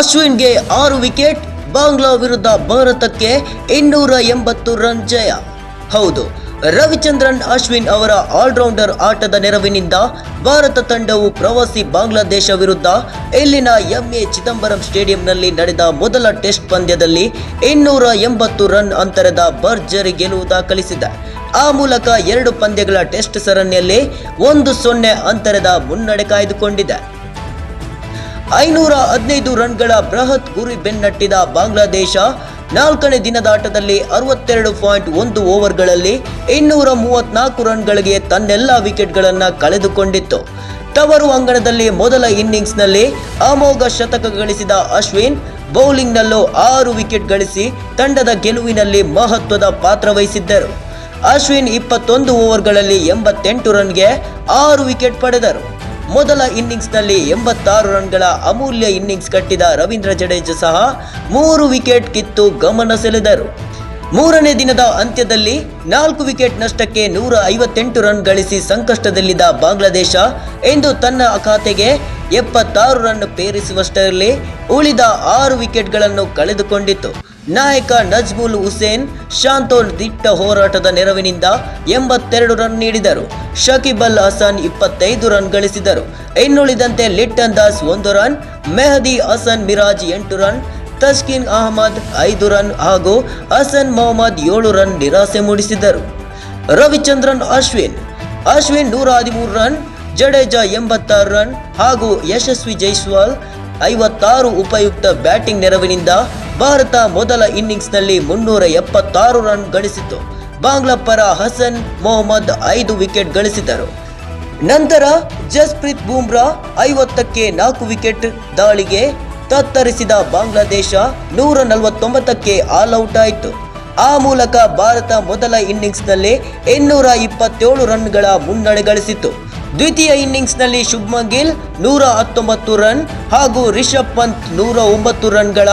ಅಶ್ವಿನ್ಗೆ ಆರು ವಿಕೆಟ್, ಬಾಂಗ್ಲಾ ವಿರುದ್ಧ ಭಾರತಕ್ಕೆ ಇನ್ನೂರ ಎಂಬತ್ತು ರನ್ ಜಯ. ಹೌದು, ರವಿಚಂದ್ರನ್, ಅಶ್ವಿನ್ ಅವರ ಆಲ್ರೌಂಡರ್ ಆಟದ ನೆರವಿನಿಂದ ಭಾರತ ತಂಡವು ಪ್ರವಾಸಿ ಬಾಂಗ್ಲಾದೇಶ ವಿರುದ್ಧ ಇಲ್ಲಿನ ಎಂಎ ಚಿದಂಬರಂ ಸ್ಟೇಡಿಯಂನಲ್ಲಿ ನಡೆದ ಮೊದಲ ಟೆಸ್ಟ್ ಪಂದ್ಯದಲ್ಲಿ ಇನ್ನೂರ ಎಂಬತ್ತು ರನ್ ಅಂತರದ ಭರ್ಜರಿ ಗೆಲುವು ದಾಖಲಿಸಿದೆ. ಆ ಮೂಲಕ ಎರಡು ಪಂದ್ಯಗಳ ಟೆಸ್ಟ್ ಸರಣಿಯಲ್ಲಿ ಒಂದು ಸೊನ್ನೆ ಅಂತರದ ಮುನ್ನಡೆ ಕಾಯ್ದುಕೊಂಡಿದೆ. ಐನೂರ ಹದಿನೈದು ರನ್ಗಳ ಬೃಹತ್ ಗುರಿ ಬೆನ್ನಟ್ಟಿದ ಬಾಂಗ್ಲಾದೇಶ, ನಾಲ್ಕನೇ ದಿನದ ಆಟದಲ್ಲಿ ಅರವತ್ತೆರಡು ಪಾಯಿಂಟ್ ಒಂದು ಓವರ್ಗಳಲ್ಲಿ ಇನ್ನೂರ ಮೂವತ್ನಾಲ್ಕು ರನ್ಗಳಿಗೆ ತನ್ನೆಲ್ಲ ವಿಕೆಟ್ಗಳನ್ನು ಕಳೆದುಕೊಂಡಿತ್ತು. ತವರು ಅಂಗಣದಲ್ಲಿ ಮೊದಲ ಇನ್ನಿಂಗ್ಸ್ನಲ್ಲಿ ಅಮೋಘ ಶತಕ ಗಳಿಸಿದ ಅಶ್ವಿನ್, ಬೌಲಿಂಗ್ನಲ್ಲೂ ಆರು ವಿಕೆಟ್ ಗಳಿಸಿ ತಂಡದ ಗೆಲುವಿನಲ್ಲಿ ಮಹತ್ವದ ಪಾತ್ರ ವಹಿಸಿದ್ದರು. ಅಶ್ವಿನ್ ಇಪ್ಪತ್ತೊಂದು ಓವರ್ಗಳಲ್ಲಿ ಎಂಬತ್ತೆಂಟು ರನ್ಗೆ ಆರು ವಿಕೆಟ್ ಪಡೆದರು. ಮೊದಲ ಇನ್ನಿಂಗ್ಸ್ನಲ್ಲಿ ಎಂಬತ್ತಾರು ರನ್ಗಳ ಅಮೂಲ್ಯ ಇನ್ನಿಂಗ್ಸ್ ಕಟ್ಟಿದ ರವೀಂದ್ರ ಜಡೇಜಾ ಸಹ ಮೂರು ವಿಕೆಟ್ ಕಿತ್ತು ಗಮನ ಸೆಳೆದರು. ಮೂರನೇ ದಿನದ ಅಂತ್ಯದಲ್ಲಿ ನಾಲ್ಕು ವಿಕೆಟ್ ನಷ್ಟಕ್ಕೆ ನೂರ ಐವತ್ತೆಂಟು ರನ್ ಗಳಿಸಿ ಸಂಕಷ್ಟದಲ್ಲಿದ್ದ ಬಾಂಗ್ಲಾದೇಶ ಇಂದು ತನ್ನ ಖಾತೆಗೆ ಎಪ್ಪತ್ತಾರು ರನ್ ಪೇರಿಸುವಷ್ಟರಲ್ಲಿ ಉಳಿದ ಆರು ವಿಕೆಟ್ಗಳನ್ನು ಕಳೆದುಕೊಂಡಿತ್ತು ನಾಯಕ ನಜ್ಬುಲ್ ಹುಸೇನ್ ಶಾಂತೋಲ್ ದಿಟ್ಟ ಹೋರಾಟದ ನೆರವಿನಿಂದ ಎಂಬತ್ತೆರಡು ರನ್ ನೀಡಿದರು. ಶಕೀಬ್ ಅಲ್ ಹಸನ್ ಇಪ್ಪತ್ತೈದು ರನ್ ಗಳಿಸಿದರು. ಇನ್ನುಳಿದಂತೆ ಲಿಟ್ಟನ್ ದಾಸ್ ಒಂದು ರನ್, ಮೆಹದಿ ಹಸನ್ ಮಿರಾಜ್ ಎಂಟು ರನ್, ತಸ್ಕಿನ್ ಅಹಮದ್ ಐದು ರನ್ ಹಾಗೂ ಹಸನ್ ಮೊಹಮ್ಮದ್ ಏಳು ರನ್ ನಿರಾಸೆ ಮೂಡಿಸಿದರು. ರವಿಚಂದ್ರನ್, ಅಶ್ವಿನ್. ಅಶ್ವಿನ್ ನೂರ ಹದಿಮೂರು ರನ್, ಜಡೇಜಾ ಎಂಬತ್ತಾರು ರನ್ ಹಾಗೂ ಯಶಸ್ವಿ ಜೈಸ್ವಾಲ್ ಐವತ್ತಾರು ಉಪಯುಕ್ತ ಬ್ಯಾಟಿಂಗ್ ನೆರವಿನಿಂದ ಭಾರತ ಮೊದಲ ಇನ್ನಿಂಗ್ಸ್ನಲ್ಲಿ ಮುನ್ನೂರ ಎಪ್ಪತ್ತಾರು ರನ್ ಗಳಿಸಿತು ಬಾಂಗ್ಲಾ ಪರ ಹಸನ್ ಮೊಹಮ್ಮದ್ ಐದು ವಿಕೆಟ್ ಗಳಿಸಿದರು. ನಂತರ ಜಸ್ಪ್ರೀತ್ ಬೂಮ್ರಾ ಐವತ್ತಕ್ಕೆ ನಾಲ್ಕು ವಿಕೆಟ್ ದಾಳಿಗೆ ತತ್ತರಿಸಿದ ಬಾಂಗ್ಲಾದೇಶ ನೂರ ನಲವತ್ತೊಂಬತ್ತಕ್ಕೆ ಆಲ್ ಔಟ್ ಆಯಿತು. ಆ ಮೂಲಕ ಭಾರತ ಮೊದಲ ಇನ್ನಿಂಗ್ಸ್ನಲ್ಲಿ ಇನ್ನೂರ ಇಪ್ಪತ್ತೇಳು ರನ್ಗಳ ಮುನ್ನಡೆ ಗಳಿಸಿತು ದ್ವಿತೀಯ ಇನ್ನಿಂಗ್ಸ್ನಲ್ಲಿ ಶುಭ್ಮನ್ ಗಿಲ್ ನೂರ ಹತ್ತೊಂಬತ್ತು ರನ್ ಹಾಗೂ ರಿಷಬ್ ಪಂತ್ ನೂರ ಒಂಬತ್ತು ರನ್ಗಳ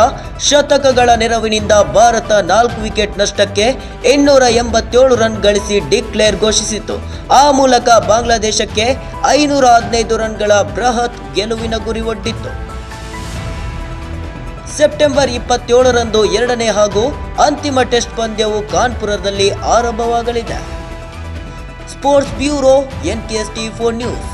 ಶತಕಗಳ ನೆರವಿನಿಂದ ಭಾರತ ನಾಲ್ಕು ವಿಕೆಟ್ ನಷ್ಟಕ್ಕೆ ಇನ್ನೂರ ಎಂಬತ್ತೇಳು ರನ್ ಗಳಿಸಿ ಡಿಕ್ಲೇರ್ ಘೋಷಿಸಿತು. ಆ ಮೂಲಕ ಬಾಂಗ್ಲಾದೇಶಕ್ಕೆ ಐನೂರ ಹದಿನೈದು ರನ್ಗಳ ಬೃಹತ್ ಗೆಲುವಿನ ಗುರಿ ಒಡ್ಡಿತ್ತು. ಸೆಪ್ಟೆಂಬರ್ ಇಪ್ಪತ್ತೇಳರಂದು ಎರಡನೇ ಹಾಗೂ ಅಂತಿಮ ಟೆಸ್ಟ್ ಪಂದ್ಯವು ಕಾನ್ಪುರದಲ್ಲಿ ಆರಂಭವಾಗಲಿದೆ. Sports Bureau, NTS TV4 News.